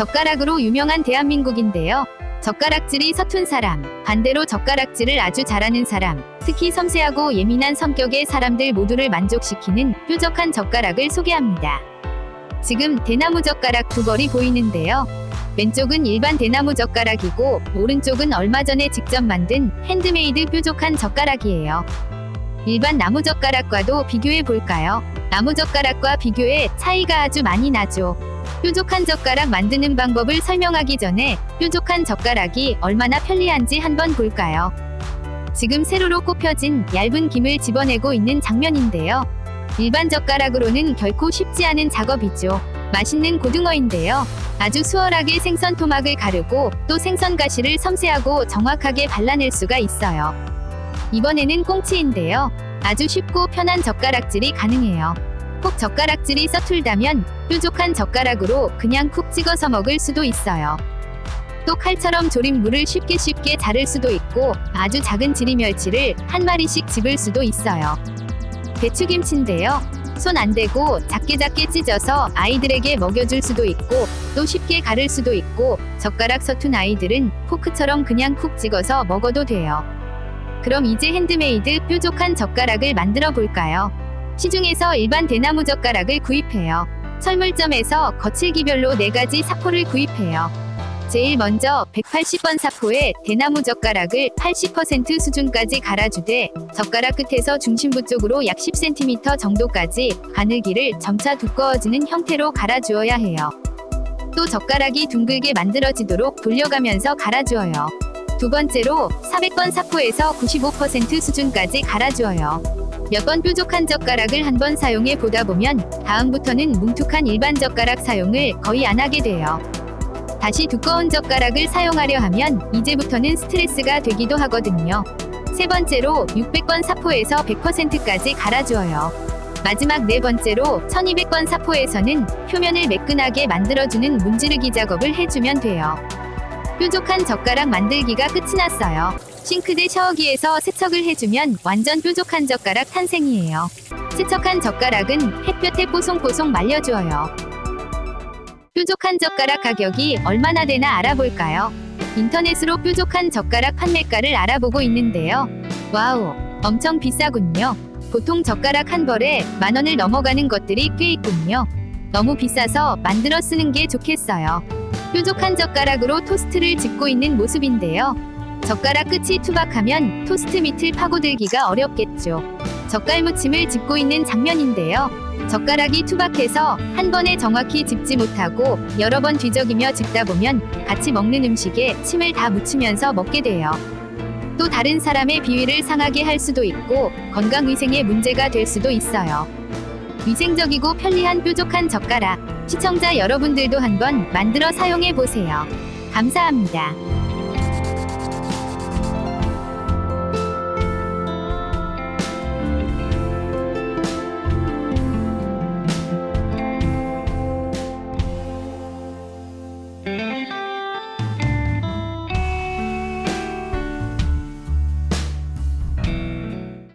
젓가락으로 유명한 대한민국인데요. 젓가락질이 서툰 사람, 반대로 젓가락질을 아주 잘하는 사람, 특히 섬세하고 예민한 성격의 사람들 모두를 만족시키는 뾰족한 젓가락을 소개합니다. 지금 대나무 젓가락 두 벌이 보이는데요. 왼쪽은 일반 대나무 젓가락이고 오른쪽은 얼마 전에 직접 만든 핸드메이드 뾰족한 젓가락이에요. 일반 나무 젓가락과도 비교해 볼까요? 나무 젓가락과 비교해 차이가 아주 많이 나죠. 뾰족한 젓가락 만드는 방법을 설명하기 전에 뾰족한 젓가락이 얼마나 편리한지 한번 볼까요? 지금 세로로 꼽혀진 얇은 김을 집어내고 있는 장면인데요. 일반 젓가락으로는 결코 쉽지 않은 작업이죠. 맛있는 고등어인데요. 아주 수월하게 생선 토막을 가르고 또 생선 가시를 섬세하고 정확하게 발라낼 수가 있어요. 이번에는 꽁치인데요. 아주 쉽고 편한 젓가락질이 가능해요. 혹 젓가락질이 서툴다면 뾰족한 젓가락으로 그냥 쿡 찍어서 먹을 수도 있어요. 또 칼처럼 조림 물을 쉽게 쉽게 자를 수도 있고 아주 작은 지리멸치를 한 마리씩 집을 수도 있어요. 배추김치인데요. 손 안 대고 작게 작게 찢어서 아이들에게 먹여줄 수도 있고 또 쉽게 가를 수도 있고 젓가락 서툰 아이들은 포크처럼 그냥 쿡 찍어서 먹어도 돼요. 그럼 이제 핸드메이드 뾰족한 젓가락을 만들어 볼까요? 시중에서 일반 대나무 젓가락을 구입해요. 철물점에서 거칠기별로 4가지 사포를 구입해요. 제일 먼저 180번 사포에 대나무 젓가락을 80% 수준까지 갈아주되 젓가락 끝에서 중심부 쪽으로 약 10cm 정도까지 바늘기를 점차 두꺼워지는 형태로 갈아주어야 해요. 또 젓가락이 둥글게 만들어지도록 돌려가면서 갈아주어요. 두 번째로 400번 사포에서 95% 수준까지 갈아주어요. 몇 번 뾰족한 젓가락을 한 번 사용해 보다 보면 다음부터는 뭉툭한 일반 젓가락 사용을 거의 안 하게 돼요. 다시 두꺼운 젓가락을 사용하려 하면 이제부터는 스트레스가 되기도 하거든요. 세 번째로 600번 사포에서 100%까지 갈아주어요. 마지막 네 번째로 1200번 사포에서는 표면을 매끈하게 만들어주는 문지르기 작업을 해주면 돼요. 뾰족한 젓가락 만들기가 끝이 났어요. 싱크대 샤워기에서 세척을 해주면 완전 뾰족한 젓가락 탄생이에요. 세척한 젓가락은 햇볕에 뽀송뽀송 말려주어요. 뾰족한 젓가락 가격이 얼마나 되나 알아볼까요? 인터넷으로 뾰족한 젓가락 판매가를 알아보고 있는데요. 와우, 엄청 비싸군요. 보통 젓가락 한 벌에 만 원을 넘어가는 것들이 꽤 있군요. 너무 비싸서 만들어 쓰는 게 좋겠어요. 뾰족한 젓가락으로 토스트를 집고 있는 모습인데요. 젓가락 끝이 투박하면 토스트 밑을 파고들기가 어렵겠죠. 젓갈 무침을 집고 있는 장면인데요. 젓가락이 투박해서 한 번에 정확히 집지 못하고 여러 번 뒤적이며 집다 보면 같이 먹는 음식에 침을 다 묻히면서 먹게 돼요. 또 다른 사람의 비위를 상하게 할 수도 있고 건강 위생에 문제가 될 수도 있어요. 위생적이고 편리한 뾰족한 젓가락 시청자 여러분들도 한번 만들어 사용해 보세요. 감사합니다.